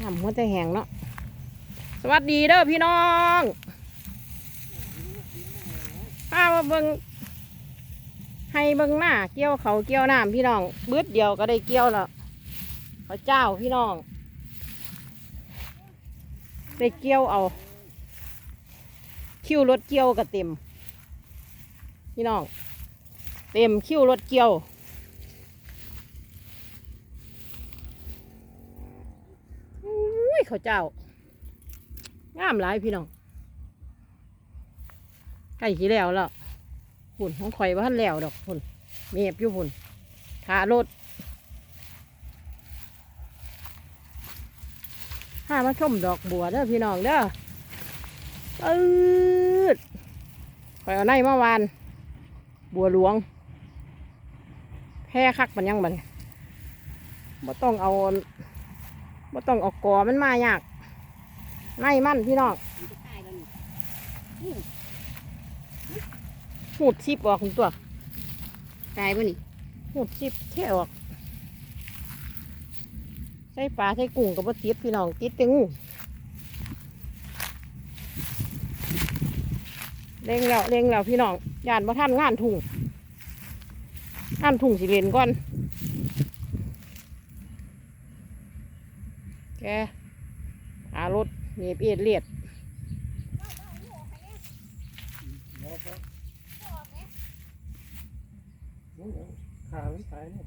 น้ำหัวใจแห้งเนาะสวัสดีเด้อพี่น้องข้ามาเบิงให้เบิงหน้าเกี่ยวเขาเกี่ยวน้ำพี่น้องบืดเดียวก็ได้เกี่ยวแล้วพระเจ้าพี่น้องได้เกี่ยวเอา คิวรถเกี่ยวก็เต็ม พี่น้อง เต็มคิวรถเกี่ยว อุ้ ยเขาวเจ้างามหลายพี่น้องใกล้ขี้แล้วแล้วหุ่นของข่อยว่าทันแล้วดอกหุ่นเมียบอยู่หุ่นขารถห้ามาชมดอกบัวเด้อพี่น้องเด้อปืดข่อยเอาในเมื่อวาน บัวหลวง แพ้คักมันยังบันบ่ต้องเอา บ่ต้องเออกกอมันมายากในมันพี่น้องหูดซิบออกคุณตัวตายป่ะนี่หูดซิบแค่ออกใส่ปลาใส่กุ้งกับบ่ติดพี่น้องติดแต่งูเร่งแล้วเร่งแล้วพี่น้องยานบ่ท่านงานถุงงานถุงสิเล่นก่อน แกหารถเนียบเอียดเลียดขาไม่ตายเนี่ย